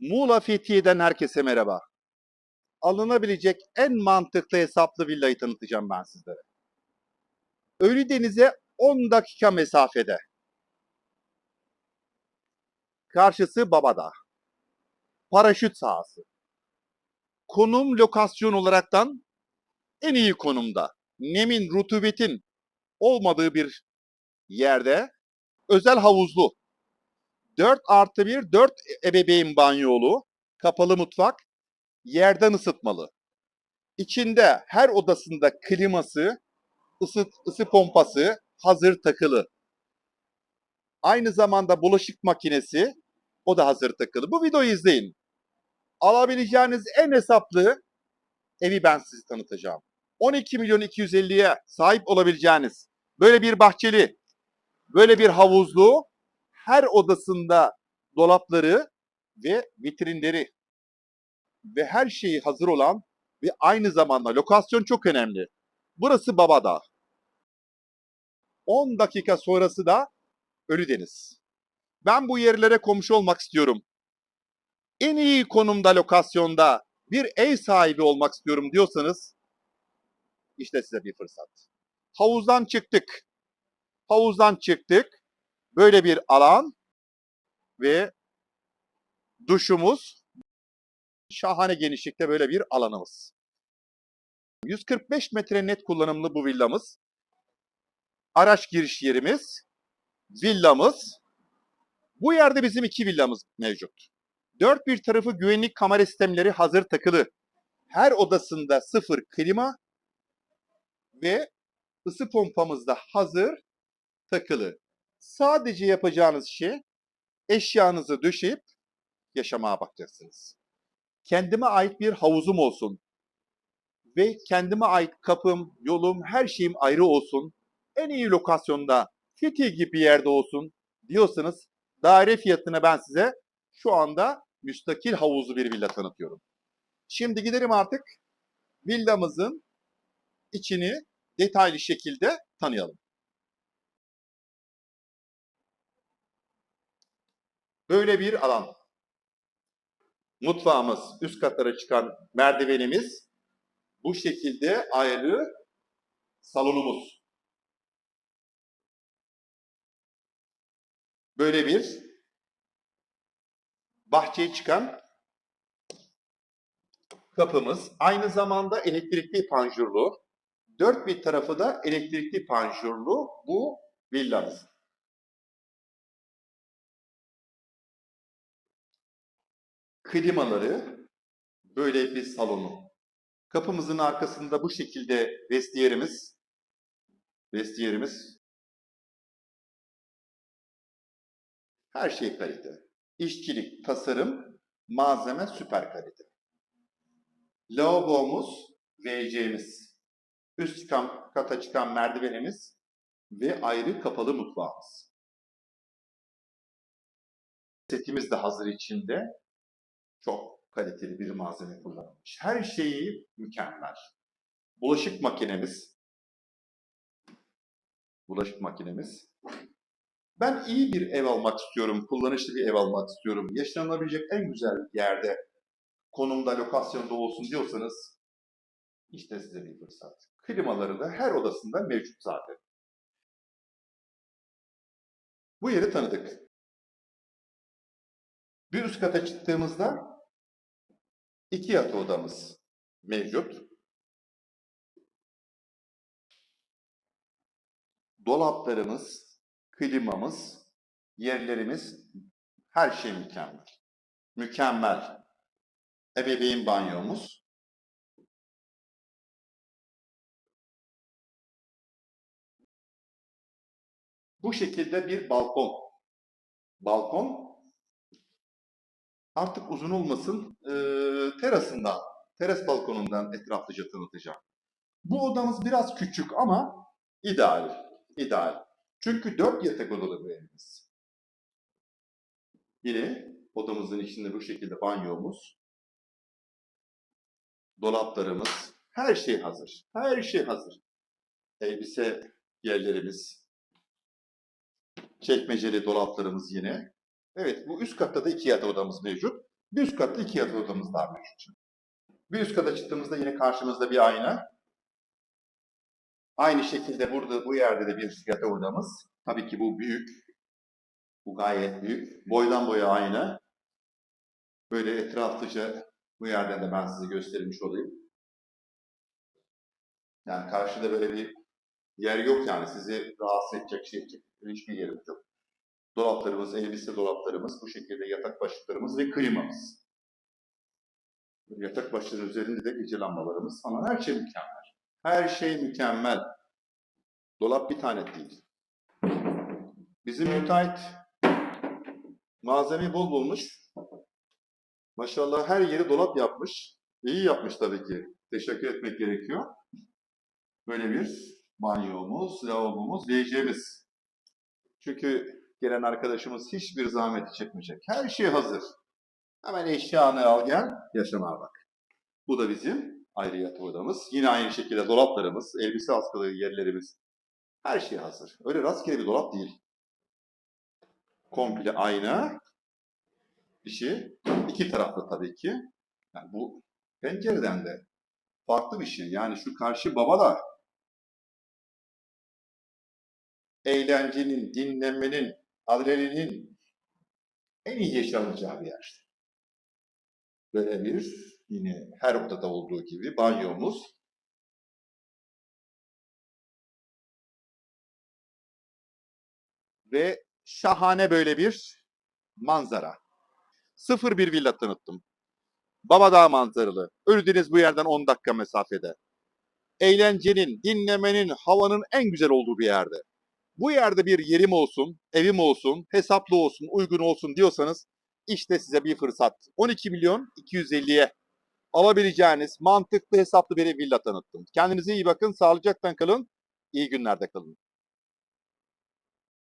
Muğla Fethiye'den herkese merhaba. Alınabilecek en mantıklı hesaplı villayı tanıtacağım ben sizlere. Ölüdeniz'e 10 dakika mesafede. Karşısı Babadağ. Paraşüt sahası. Konum lokasyon olaraktan en iyi konumda. Nemin, rutubetin olmadığı bir yerde özel havuzlu. 4 artı 1, 4 ebeveyn banyolu, kapalı mutfak, yerden ısıtmalı. İçinde her odasında kliması, ısı, ısı pompası hazır takılı. Aynı zamanda bulaşık makinesi, o da hazır takılı. Bu videoyu izleyin. Alabileceğiniz en hesaplı evi ben size tanıtacağım. 12 milyon 250'ye sahip olabileceğiniz böyle bir bahçeli, böyle bir havuzlu, her odasında dolapları ve vitrinleri ve her şeyi hazır olan ve aynı zamanda lokasyon çok önemli. Burası Babadağ. 10 dakika sonrası da Ölüdeniz. Ben bu yerlere komşu olmak istiyorum. En iyi konumda, lokasyonda bir ev sahibi olmak istiyorum diyorsanız işte size bir fırsat. Havuzdan çıktık. Havuzdan çıktık. Böyle bir alan ve duşumuz şahane genişlikte böyle bir alanımız. 145 metre net kullanımlı bu villamız. Araç giriş yerimiz, villamız. Bu yerde bizim iki villamız mevcut. Dört bir tarafı güvenlik kamera sistemleri hazır takılı. Her odasında sıfır klima ve ısı pompamız da hazır takılı. Sadece yapacağınız şey eşyanızı döşeyip yaşamaya bakacaksınız. Kendime ait bir havuzum olsun ve kendime ait kapım, yolum, her şeyim ayrı olsun. En iyi lokasyonda Fethiye gibi bir yerde olsun diyorsanız daire fiyatına ben size şu anda müstakil havuzlu bir villa tanıtıyorum. Şimdi gidelim artık villamızın içini detaylı şekilde tanıyalım. Böyle bir alan. Mutfağımız, üst katlara çıkan merdivenimiz, bu şekilde ayrı salonumuz. Böyle bir bahçeye çıkan kapımız. Aynı zamanda elektrikli panjurlu. Dört bir tarafı da elektrikli panjurlu bu villamız. Klimaları, böyle bir salonu. Kapımızın arkasında bu şekilde vestiyerimiz, vestiyerimiz. Her şey kalite. İşçilik, tasarım, malzeme süper kalite. Lavabomuz, WC'miz. Üst kata çıkan merdivenimiz ve ayrı kapalı mutfağımız. Setimiz de hazır içinde çok kaliteli bir malzeme kullanılmış. Her şeyi mükemmel. Bulaşık makinemiz. Bulaşık makinemiz. Ben iyi bir ev almak istiyorum, kullanışlı bir ev almak istiyorum. Yaşanabilecek en güzel yerde, konumda, lokasyonda olsun diyorsanız işte size bir fırsat. Klimaları da her odasında mevcut zaten. Bu yeri tanıdık. Bir üst kata çıktığımızda iki yatı odamız mevcut. Dolaplarımız, klimamız, yerlerimiz her şey mükemmel. Mükemmel. Ebeveyn banyomuz. Bu şekilde bir balkon. Balkon artık uzun olmasın e, terasından, teras balkonundan etraflıca tanıtacağım. Bu odamız biraz küçük ama ideal, ideal. Çünkü dört yatak odalı bir evimiz. Yine odamızın içinde bu şekilde banyomuz, dolaplarımız, her şey hazır. Her şey hazır. Elbise yerlerimiz, çekmeceli dolaplarımız yine. Evet, bu üst katta da iki yatak odamız mevcut. Bir üst katta iki yatak odamız daha mevcut. Bir üst kata çıktığımızda yine karşımızda bir ayna. Aynı şekilde burada bu yerde de bir yatak odamız. Tabii ki bu büyük. Bu gayet büyük. Boydan boya aynı. Böyle etraflıca bu yerden de ben size göstermiş olayım. Yani karşıda böyle bir yer yok yani sizi rahatsız edecek şey edecek hiçbir yerimiz yok. Dolaplarımız, elbise dolaplarımız, bu şekilde yatak başlıklarımız ve klimamız. Yatak başlığının üzerinde de gece lambalarımız falan her şey mükemmel. Her şey mükemmel. Dolap bir tane değil. Bizim müteahhit malzemeyi bol bulmuş. Maşallah her yeri dolap yapmış. İyi yapmış tabii ki. Teşekkür etmek gerekiyor. Böyle bir banyomuz, lavabomuz, WC'miz. Çünkü gelen arkadaşımız hiçbir zahmeti çekmeyecek. Her şey hazır. Hemen eşyanı al gel, yaşamaya bak. Bu da bizim ayrı yatak odamız. Yine aynı şekilde dolaplarımız, elbise askılı yerlerimiz. Her şey hazır. Öyle rastgele bir dolap değil. Komple ayna. İşi iki taraflı tabii ki. Yani bu pencereden de farklı bir şey. Yani şu karşı baba da eğlencenin, dinlenmenin, adrenalinin en iyi yaşanacağı bir yer. Böyle bir yine her odada olduğu gibi banyomuz. Ve şahane böyle bir manzara. Sıfır bir villa tanıttım. Babadağ manzaralı. Ölüdeniz bu yerden 10 dakika mesafede. Eğlencenin, dinlemenin, havanın en güzel olduğu bir yerde. Bu yerde bir yerim olsun, evim olsun, hesaplı olsun, uygun olsun diyorsanız işte size bir fırsat. 12 milyon 250'ye alabileceğiniz mantıklı hesaplı bir villa tanıttım. Kendinize iyi bakın, sağlıcakla kalın, iyi günlerde kalın.